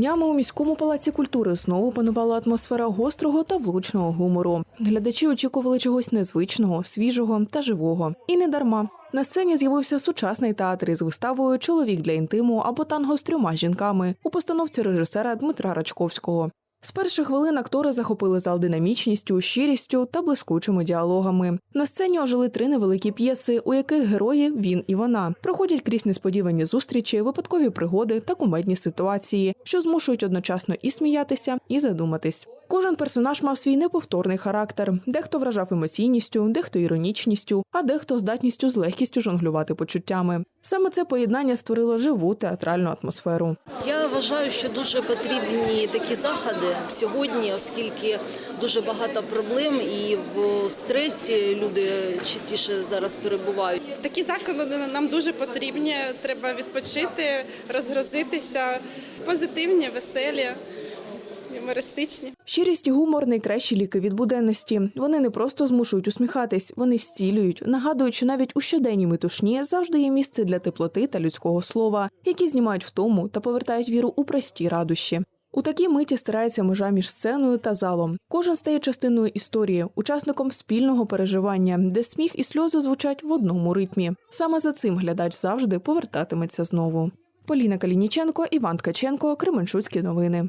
Днями у міському палаці культури знову панувала атмосфера гострого та влучного гумору. Глядачі очікували чогось незвичного, свіжого та живого. І не дарма. На сцені з'явився сучасний театр із виставою Чоловік для інтиму або танго з трьома жінками у постановці режисера Дмитра Рачковського. З перших хвилин актори захопили зал динамічністю, щирістю та блискучими діалогами. На сцені ожили три невеликі п'єси, у яких герої він і вона проходять крізь несподівані зустрічі, випадкові пригоди та кумедні ситуації, що змушують одночасно і сміятися, і задуматись. Кожен персонаж мав свій неповторний характер. Дехто вражав емоційністю, дехто іронічністю, а дехто здатністю з легкістю жонглювати почуттями. Саме це поєднання створило живу театральну атмосферу. Я вважаю, що дуже потрібні такі заходи сьогодні, оскільки дуже багато проблем і в стресі люди частіше зараз перебувають. Такі заклади нам дуже потрібні. Треба відпочити, розгрузитися. Позитивні, веселі, юмористичні. Щирість і гумор найкращі ліки від буденності. Вони не просто змушують усміхатись, вони зцілюють, нагадують, що навіть у щоденній метушні завжди є місце для теплоти та людського слова, які знімають втому та повертають віру у прості радощі. У такій миті стирається межа між сценою та залом. Кожен стає частиною історії, учасником спільного переживання, де сміх і сльози звучать в одному ритмі. Саме за цим глядач завжди повертатиметься знову. Поліна Калініченко, Іван Ткаченко, Кременчуцькі новини.